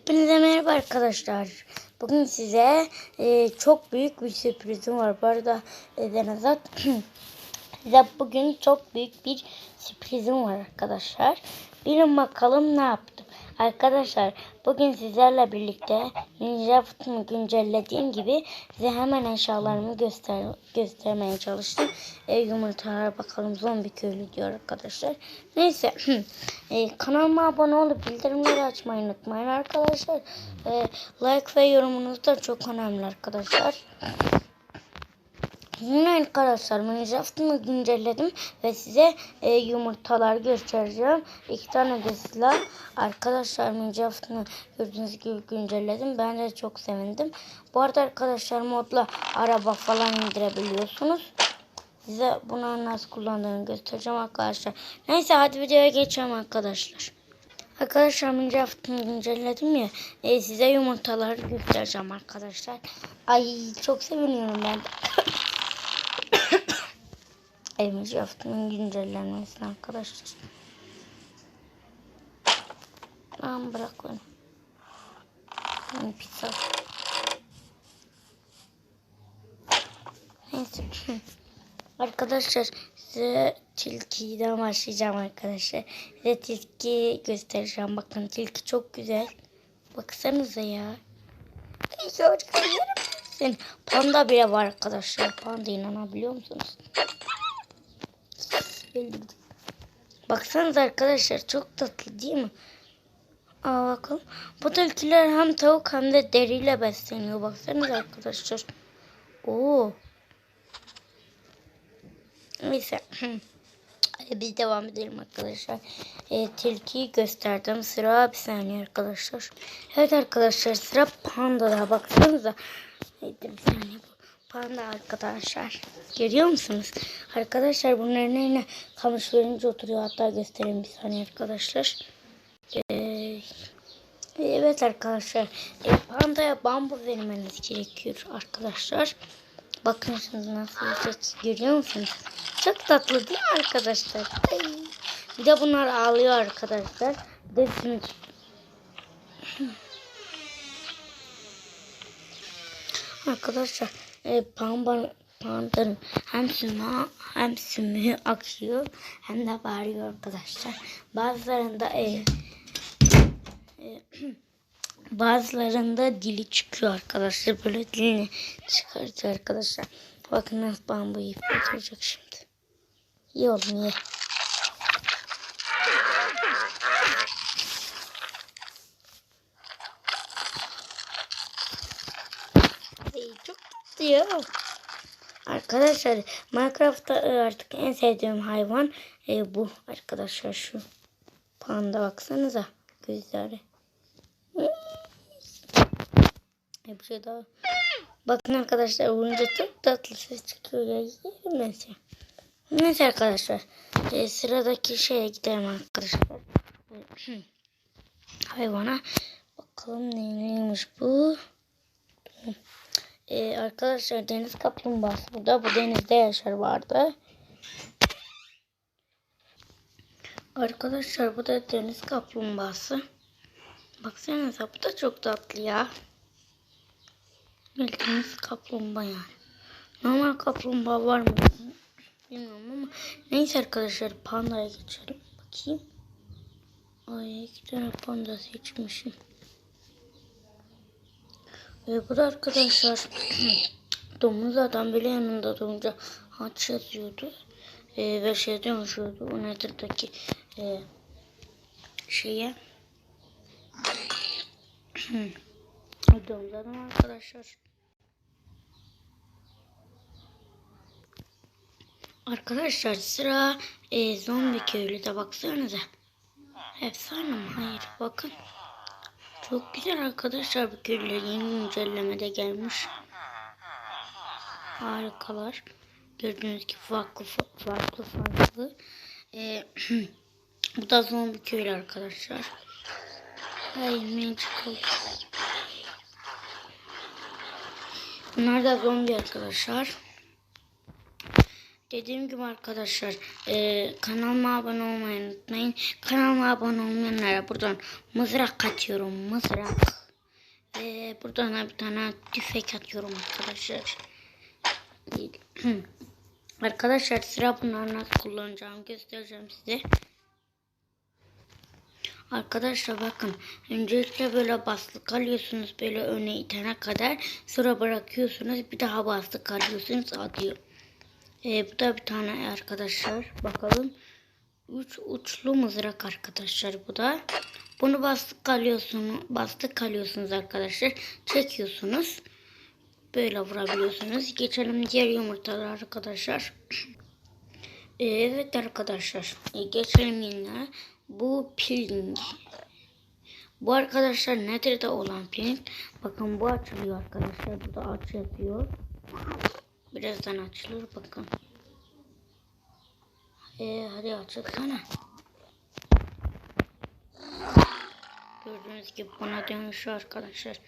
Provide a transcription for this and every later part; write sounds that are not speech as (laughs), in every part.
Hepinize merhaba arkadaşlar. Bugün size e, çok büyük bir sürprizim var. Bu arada e, Denizat (clears throat) size bugün çok büyük bir sürprizim var arkadaşlar. Bilin bakalım ne yaptım. Arkadaşlar bugün sizlerle birlikte Minecraft'ımı güncellediğim gibi size hemen eşyalarımı göster göstermeye çalıştım. E, yumurtalar bakalım zombi köylü diyor arkadaşlar. Neyse (clears throat) e, kanalıma abone olup bildirimleri açmayı unutmayın arkadaşlar. E, like ve yorumunuz da çok önemli arkadaşlar. Yine arkadaşlar Minecraft'ımı güncelledim ve size e, yumurtalar göstereceğim. İki tane de silah. Arkadaşlar Minecraft'ımı gördüğünüz gibi güncelledim. Ben de çok sevindim. Bu arada arkadaşlar modla araba falan indirebiliyorsunuz. Size bunu nasıl kullandığını göstereceğim arkadaşlar. Neyse hadi videoya geçelim arkadaşlar. Arkadaşlar Minecraft'ımı güncelledim ya. E, size yumurtaları göstereceğim arkadaşlar. Ay çok seviniyorum ben. (laughs) Evimiz yaptığının güncellenmesini arkadaşlar. Tamam bırak beni. Yani pizza. Neyse. (laughs) arkadaşlar size tilkiden başlayacağım arkadaşlar. Size tilki göstereceğim. Bakın tilki çok güzel. Baksanıza ya. Panda bile var arkadaşlar. Panda inanabiliyor musunuz? Öldürdüm. Baksanıza arkadaşlar çok tatlı değil mi? Aa bakın. Bu tilkiler hem tavuk hem de deriyle besleniyor. Baksanıza arkadaşlar. Oo. Neyse. Biz devam edelim arkadaşlar. E, tilkiyi gösterdim. Sıra bir saniye arkadaşlar. Evet arkadaşlar sıra pandada. Baksanıza. Bir saniye. Panda arkadaşlar. Görüyor musunuz? Arkadaşlar bunların eline kamış verince oturuyor. Hatta göstereyim bir saniye arkadaşlar. Ee, evet arkadaşlar. E, pandaya bambu vermeniz gerekiyor arkadaşlar. Bakın şimdi nasıl yiyecek. Görüyor musunuz? Çok tatlı değil mi arkadaşlar? Ay. Bir de bunlar ağlıyor arkadaşlar. Bir de Arkadaşlar e, pamban, pandanın hem sümüğü, hem sümüğü akıyor hem de bağırıyor arkadaşlar. Bazılarında e, e, (clears throat) bazılarında dili çıkıyor arkadaşlar. Böyle dilini çıkartıyor arkadaşlar. Bakın nasıl bambu yiyip oturacak şimdi. İyi oğlum ye. Çok ya. Arkadaşlar Minecraft'ta e, artık en sevdiğim hayvan e, bu arkadaşlar şu panda baksanıza gözleri. E, bir şey daha. Bakın arkadaşlar vurunca çok tatlı ses çıkıyor ya. Yerim ben seni. Neyse arkadaşlar e, sıradaki şeye gidelim arkadaşlar. Hayvana bakalım neymiş bu. Ee, arkadaşlar deniz kaplumbağası burada. Bu denizde yaşar vardı. Arkadaşlar bu da deniz kaplumbağası. Baksanıza bu da çok tatlı ya. Bildiğiniz kaplumbağa yani. Normal kaplumbağa var mı? Bilmiyorum ama. Neyse arkadaşlar pandaya geçelim. Bakayım. Ay iki tane panda seçmişim. Ve bu da arkadaşlar (clears throat) domuz adam bile yanında durunca haç yazıyordu. Ee, ve şey dönüşüyordu. O Nether'daki e, şeye. (clears throat) domuz adam arkadaşlar. Arkadaşlar sıra e, zombi köylüde baksanıza. Efsane mi? Hayır bakın. Çok güzel arkadaşlar bu köylüler yeni güncellemede gelmiş. Harikalar. Gördüğünüz gibi farklı farklı farklı. Ee, (clears throat) bu da zombi köylü arkadaşlar. Ay magical. Bunlar da zombi arkadaşlar. Dediğim gibi arkadaşlar e, kanalıma abone olmayı unutmayın. Kanalıma abone olmayanlara buradan mızrak atıyorum. Mızrak. Ve buradan da bir tane tüfek atıyorum arkadaşlar. (clears throat) arkadaşlar sıra bunları nasıl kullanacağımı göstereceğim size. Arkadaşlar bakın öncelikle böyle bastık alıyorsunuz böyle öne itene kadar sonra bırakıyorsunuz bir daha bastık alıyorsunuz atıyor. Ee, bu da bir tane arkadaşlar bakalım. Üç uçlu mızrak arkadaşlar bu da. Bunu bastık kalıyorsunuz, bastık kalıyorsunuz arkadaşlar. Çekiyorsunuz. Böyle vurabiliyorsunuz. Geçelim diğer yumurtalar arkadaşlar. (clears throat) Ee, evet arkadaşlar. Ee, geçelim yine. Bu peeling. Bu arkadaşlar nedir de olan peeling. Bakın bu açılıyor arkadaşlar. Bu da aç yapıyor. Birazdan açılır bakın. Ee, hadi açılsana. Gördüğünüz gibi bana dönüşüyor arkadaşlar.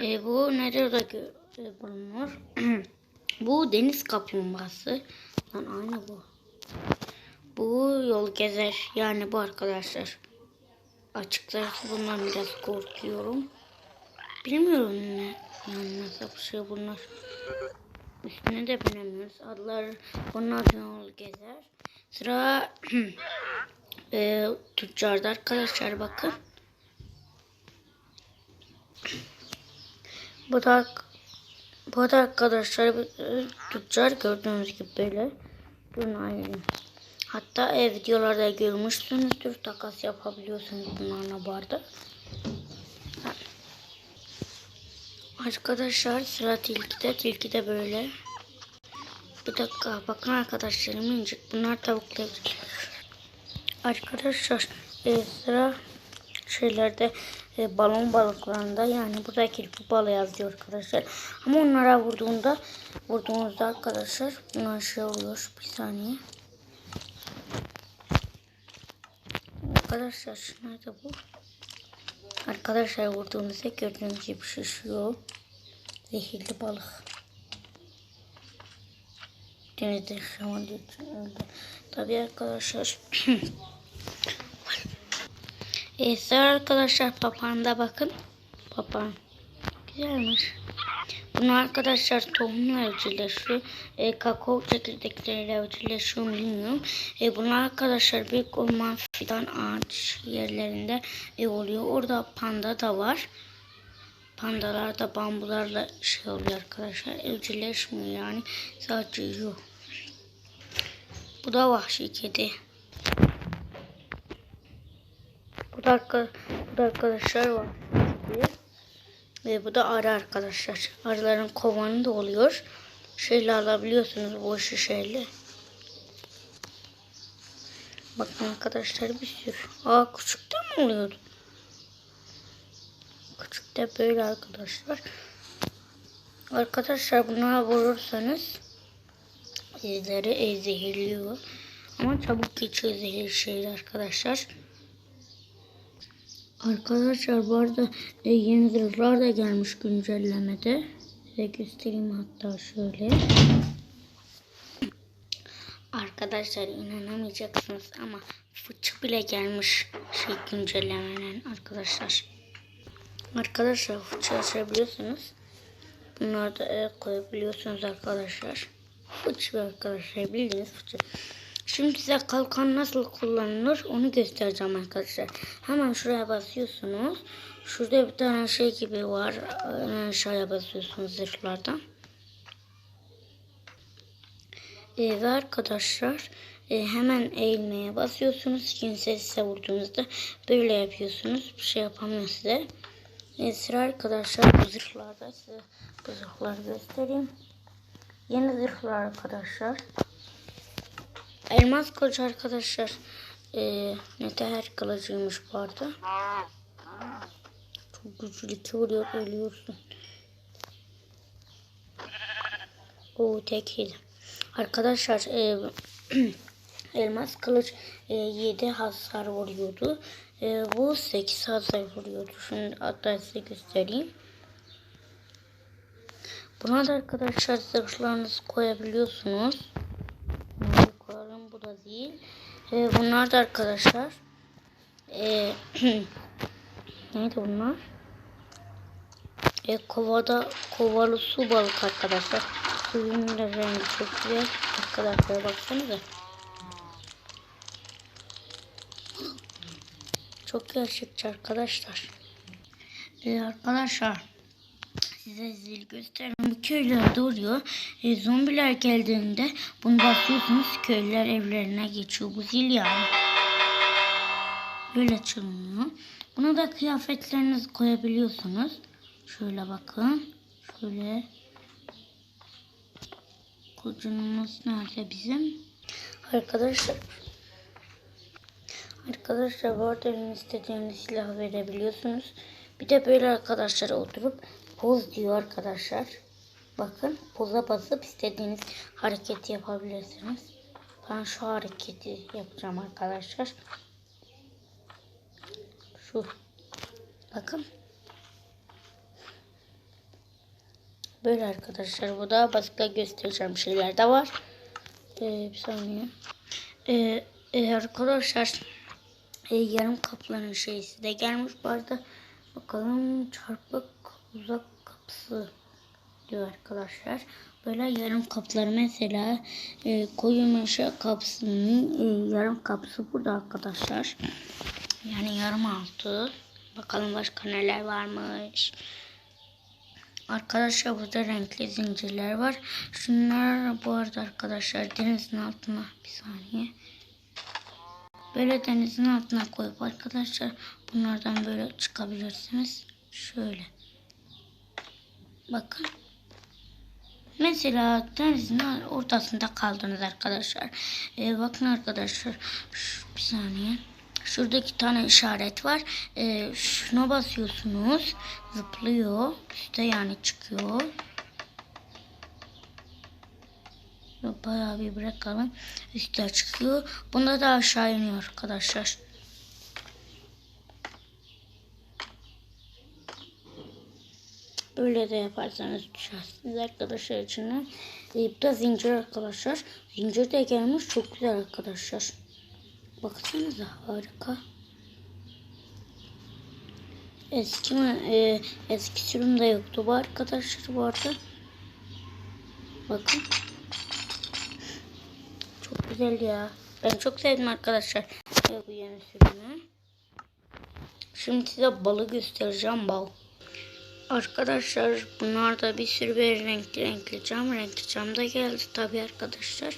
Ee, bu nedir de e, bulunur? (clears throat) bu deniz kaplumbağası. Lan aynı bu. Bu yol gezer. Yani bu arkadaşlar. Açıkçası bundan biraz korkuyorum. Bilmiyorum ne. Yani nasıl bir şey bunlar. Üstüne de binemiyoruz. Adlar bunlar yol gezer. Sıra (clears throat) e, tüccarda arkadaşlar bakın. Bu da bu da arkadaşlar e, tüccar gördüğünüz gibi böyle. Bunun. Hatta e, videolarda görmüşsünüzdür. Takas yapabiliyorsunuz bunlarla bu arada. Arkadaşlar sıra tilkide. Tilkide böyle. Bir dakika bakın arkadaşlar minicik. Bunlar tavuklar. Arkadaşlar e, sıra şeylerde e, balon balıklarında yani burada kirpi balığı yazıyor arkadaşlar. Ama onlara vurduğunda vurduğunuzda arkadaşlar bunlar şey oluyor. Bir saniye. Arkadaşlar nerede bu? Arkadaşlar vurduğunuzda gördüğünüz gibi şişiyor. Zehirli balık. Denizde yaşamadığı için öldü. Tabii arkadaşlar. (clears throat) e, sıra arkadaşlar papağanda bakın. Papağan. Güzelmiş. Bunu arkadaşlar tohumla evcilleşiyor. E, kakao çekirdekleriyle evcilleşiyor bilmiyorum. E, bunlar arkadaşlar büyük orman fidan ağaç yerlerinde e, oluyor. Orada panda da var. Pandalar da bambularla şey oluyor arkadaşlar. Evcilleşmiyor yani. Sadece yiyor. Bu da vahşi kedi. Bu da, bu da arkadaşlar var. Ve bu da arı arkadaşlar. Arıların kovanı da oluyor. Şeyle alabiliyorsunuz bu şişeyle. Bakın arkadaşlar bir sürü. Aa küçükte mi oluyordu? Küçükte böyle arkadaşlar. Arkadaşlar bunlara vurursanız sizleri zehirliyor. Ama çabuk geçiyor zehir şeyler arkadaşlar. Arkadaşlar bu arada e, yeni zırhlar da gelmiş güncellemede. Size göstereyim hatta şöyle. Arkadaşlar inanamayacaksınız ama fıçı bile gelmiş şey güncellemenin arkadaşlar. Arkadaşlar fıçı açabiliyorsunuz. Bunları da koyabiliyorsunuz arkadaşlar. Fıçı arkadaşlar bildiğiniz fıçı. Şimdi size kalkan nasıl kullanılır onu göstereceğim arkadaşlar. Hemen şuraya basıyorsunuz. Şurada bir tane şey gibi var. Aşağıya basıyorsunuz zırhlardan. Ee, ve arkadaşlar e, hemen eğilmeye basıyorsunuz. Kimse size vurduğunuzda böyle yapıyorsunuz. Bir şey yapamıyor size. E, sıra arkadaşlar bu zırhlarda size bu zırhları göstereyim. Yeni zırhlar arkadaşlar. Elmas kılıç arkadaşlar. Ee, her kılıcıymış bu arada. Çok güçlü iki vuruyor ölüyorsun. O tek hile. Arkadaşlar e, (clears throat) elmas kılıç e, 7 hasar vuruyordu. E, bu 8 hasar vuruyordu. Şimdi hatta size göstereyim. Buna da arkadaşlar zırhlarınızı koyabiliyorsunuz. Ee, bunlar da arkadaşlar. Ee, (clears throat) neydi bunlar? Ee, kovada kovalı su balık arkadaşlar. Suyun da rengi çok güzel. Arkadaşlar baksanıza. Çok gerçekçi arkadaşlar. Ee, arkadaşlar size zil göstereyim. Bu köyler doğuruyor. E, zombiler geldiğinde bunu basıyorsunuz. Köylüler evlerine geçiyor. Bu zil yani. Böyle çalınıyor. Buna da kıyafetlerinizi koyabiliyorsunuz. Şöyle bakın. Şöyle. Kocunumuz nerede bizim? Arkadaşlar. Arkadaşlar bu arada istediğiniz silah verebiliyorsunuz. Bir de böyle arkadaşlar oturup poz diyor arkadaşlar. Bakın poza basıp istediğiniz hareketi yapabilirsiniz. Ben şu hareketi yapacağım arkadaşlar. Şu. Bakın. Böyle arkadaşlar. Bu da başka göstereceğim şeyler de var. Ee, bir saniye. Ee, e, arkadaşlar e, yarım kaplanın şeysi de gelmiş bu arada. Bakalım çarpık uzak kapısı diyor arkadaşlar. Böyle yarım kaplar mesela e, koyu meşe kapısının e, yarım kapısı burada arkadaşlar. Yani yarım altı. Bakalım başka neler varmış. Arkadaşlar burada renkli zincirler var. Şunlar bu arada arkadaşlar denizin altına bir saniye. Böyle denizin altına koyup arkadaşlar bunlardan böyle çıkabilirsiniz. Şöyle. Bakın. Mesela denizin ortasında kaldınız arkadaşlar. Ee, bakın arkadaşlar. Şu, bir saniye. Şuradaki tane işaret var. Ee, şuna basıyorsunuz. Zıplıyor. Üste yani çıkıyor. Bayağı bir bırakalım. Üste çıkıyor. Bunda da aşağı iniyor arkadaşlar. Böyle de yaparsanız düşersiniz arkadaşlar içinden. E, bu da zincir arkadaşlar. Zincir de gelmiş çok güzel arkadaşlar. Baksanıza harika. Eski mi? E, eski sürümde yoktu bu arkadaşlar bu arada. Bakın. Çok güzel ya. Ben çok sevdim arkadaşlar. Bu yeni sürümü. Şimdi size balı göstereceğim bal. Arkadaşlar bunlar da bir sürü bir renkli renkli cam. Renkli cam da geldi tabi arkadaşlar.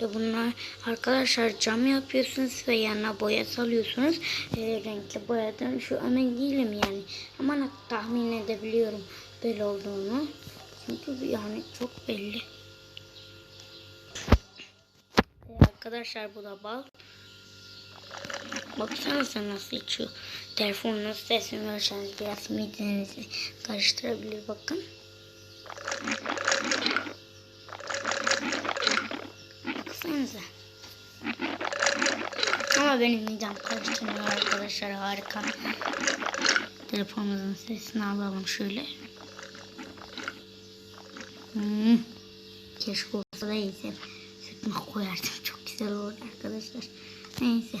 E bunlar arkadaşlar cam yapıyorsunuz ve yanına boya salıyorsunuz. E, renkli boyadan şu emin değilim yani. Ama tahmin edebiliyorum böyle olduğunu. Çünkü yani çok belli. E, arkadaşlar bu da bal. Baksanıza nasıl içiyor. Telefonun sesini verirseniz biraz midenizi karıştırabilir bakın. Baksanıza. Ama benim midem karıştırmıyor arkadaşlar harika. Telefonumuzun sesini alalım şöyle. Hmm. Keşke olsa da yesem. Sütme koyardım çok güzel olur arkadaşlar. Neyse.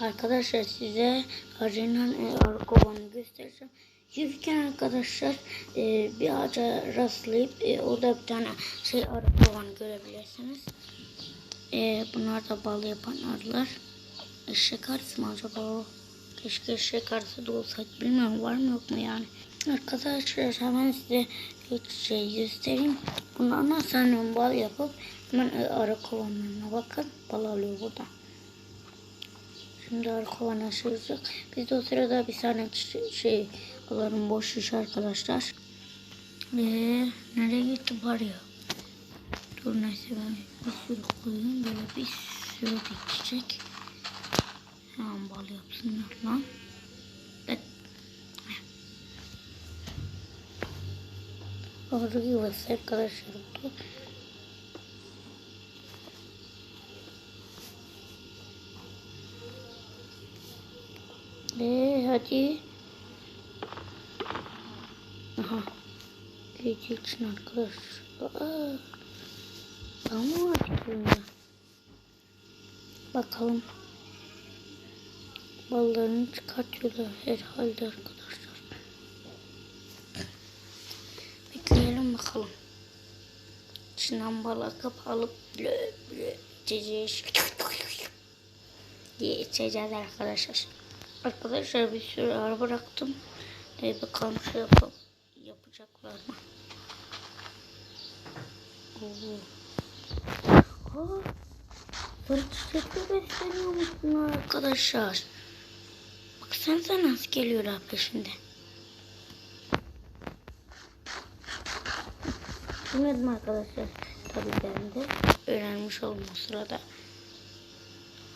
Arkadaşlar size Arınan e, arı kovanı göstereceğim. Yürürken arkadaşlar e, bir ağaca rastlayıp e, orada bir tane şey arı kovanı görebilirsiniz. E, bunlar da bal yapan arılar. Eşek arısı mı acaba o? Keşke eşek arısı da olsaydı. Bilmiyorum var mı yok mu yani. Arkadaşlar hemen size bir şey göstereyim. Bunlardan sonra bal yapıp hemen e, arı kovanlarına bakın. Bal alıyor burada. Şimdi açılacak. Biz de o sırada bir tane şey alalım boş iş arkadaşlar. Eee nereye gitti var ya. Dur neyse ben bir sürü koyayım. Böyle bir sürü bitecek. Hemen bal yapsınlar lan. Evet. Arı yuvası arkadaşlar bu. Ve hadi. Aha. Gece için arkadaşlar. Ama açıklığında. Bakalım. Ballarını çıkartıyorlar herhalde arkadaşlar. Bekleyelim bakalım. İçinden bal akıp alıp içeceğiz. diye içeceğiz arkadaşlar. Arkadaşlar bir sürü ara bıraktım. E bakalım şey yapalım. Yapacaklar mı? Oo. Aa, Sarı çiçekle besleniyormuş bunlar arkadaşlar. Baksanıza nasıl geliyorlar peşinde. Bilmedim arkadaşlar. Tabii ben de öğrenmiş oldum o sırada.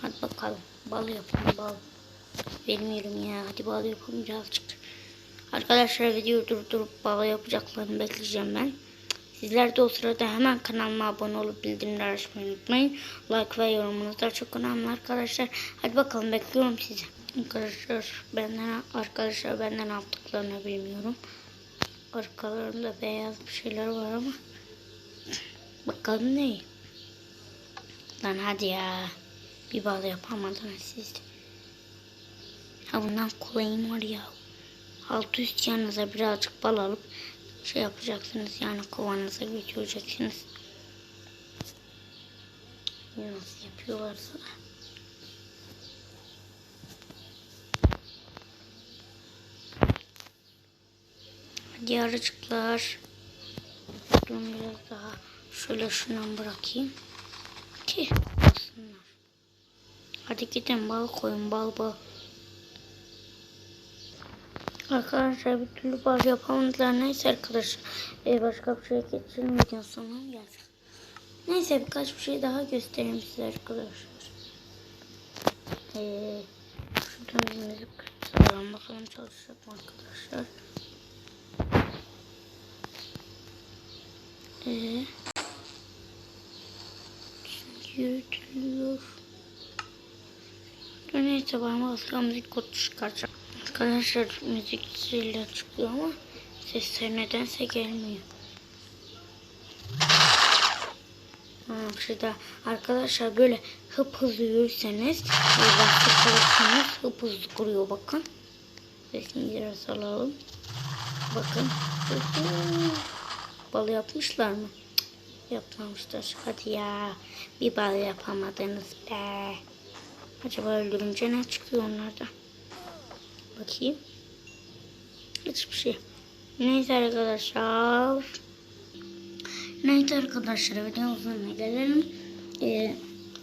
Hadi bakalım. Bal yapalım bal. Vermiyorum ya. Hadi bal yapalım birazcık. Arkadaşlar videoyu durdurup bal yapacaklarını bekleyeceğim ben. Sizler de o sırada hemen kanalıma abone olup bildirimleri açmayı unutmayın. Like ve yorumunuz da çok önemli arkadaşlar. Hadi bakalım bekliyorum sizi. Arkadaşlar benden arkadaşlar benden yaptıklarını bilmiyorum. Arkalarında beyaz bir şeyler var ama bakalım ne? Lan hadi ya. Bir bal yapamadınız siz. Ha bundan kolayım var ya. Alt üst yanınıza birazcık bal alıp şey yapacaksınız yani kovanıza götüreceksiniz. Ya Nasıl yapıyorlarsa. Hadi arıcıklar. Durun biraz daha şöyle şundan bırakayım. Ki alsınlar. Hadi gidin bal koyun bal bal. Arkadaşlar bir türlü bal yapamadılar. Neyse arkadaşlar. Ee, başka bir şey. Videonun sonuna geldik. Neyse birkaç bir şey daha göstereyim size arkadaşlar. Ee, bir müzik sağlam bakalım çalışacak mı arkadaşlar. Ee, yürütülüyor. Neyse ben başka müzik kodu çıkaracağım. Arkadaşlar müzik zille çıkıyor ama sesler nedense gelmiyor. Ha, şurada arkadaşlar böyle hıp hızlı yürürseniz bastık kalırsanız hıp hızlı kuruyor bakın. Sesini biraz alalım. Bakın. Bal yapmışlar mı? Yapmamışlar. Hadi ya. Bir bal yapamadınız be. Acaba öldürünce ne çıkıyor onlardan? Bakayım. Hiçbir şey. Neyse arkadaşlar. Neyse arkadaşlar videomuzun sonuna gelelim. Ee,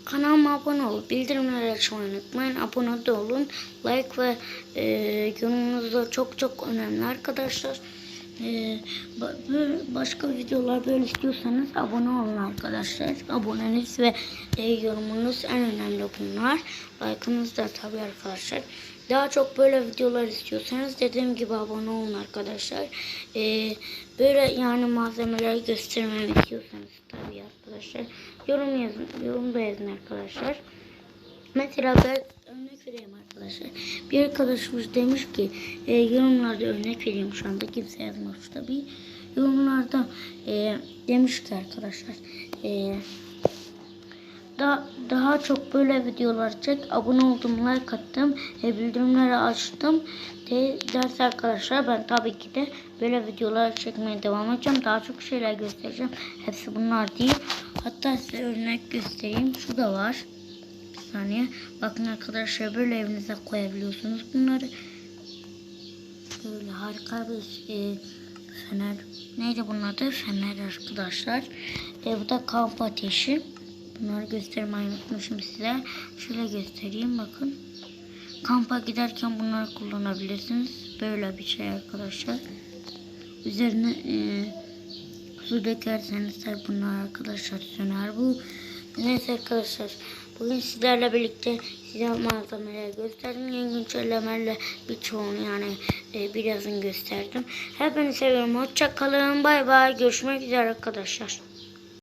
kanalıma abone olup bildirimleri açmayı unutmayın. Abone de olun. Like ve e, yorumunuz çok çok önemli arkadaşlar. Ee, başka videolar böyle istiyorsanız abone olun arkadaşlar. Aboneniz ve e, yorumunuz en önemli bunlar. Like'ınız da tabii arkadaşlar. Daha çok böyle videolar istiyorsanız dediğim gibi abone olun arkadaşlar. Ee, böyle yani malzemeler göstermemi istiyorsanız tabii arkadaşlar. Yorum yazın. Yorum da yazın arkadaşlar. Mesela ben örnek vereyim arkadaşlar. Bir arkadaşımız demiş ki e, yorumlarda örnek vereyim şu anda kimse yazmamış tabii. Yorumlarda e, demiş ki arkadaşlar e, daha, daha çok böyle videolar çek. Abone oldum, like attım, e, bildirimleri açtım. De, ders arkadaşlar ben tabii ki de böyle videolar çekmeye devam edeceğim. Daha çok şeyler göstereceğim. Hepsi bunlar değil. Hatta size örnek göstereyim. Şu da var. Bir saniye. Bakın arkadaşlar böyle evinize koyabiliyorsunuz bunları. Böyle harika bir e, fener. Neydi bunun adı? Fener arkadaşlar. E, bu da kamp ateşi. Bunları göstermeyi unutmuşum size. Şöyle göstereyim bakın. Kampa giderken bunları kullanabilirsiniz. Böyle bir şey arkadaşlar. Üzerine e, su dökerseniz de bunlar arkadaşlar söner bu. Neyse arkadaşlar. Bugün sizlerle birlikte size malzemeleri gösterdim. Yeni güncellemelerle birçoğunu yani e, birazını gösterdim. Hepinizi seviyorum. Hoşça kalın. Bay bay. Görüşmek üzere arkadaşlar.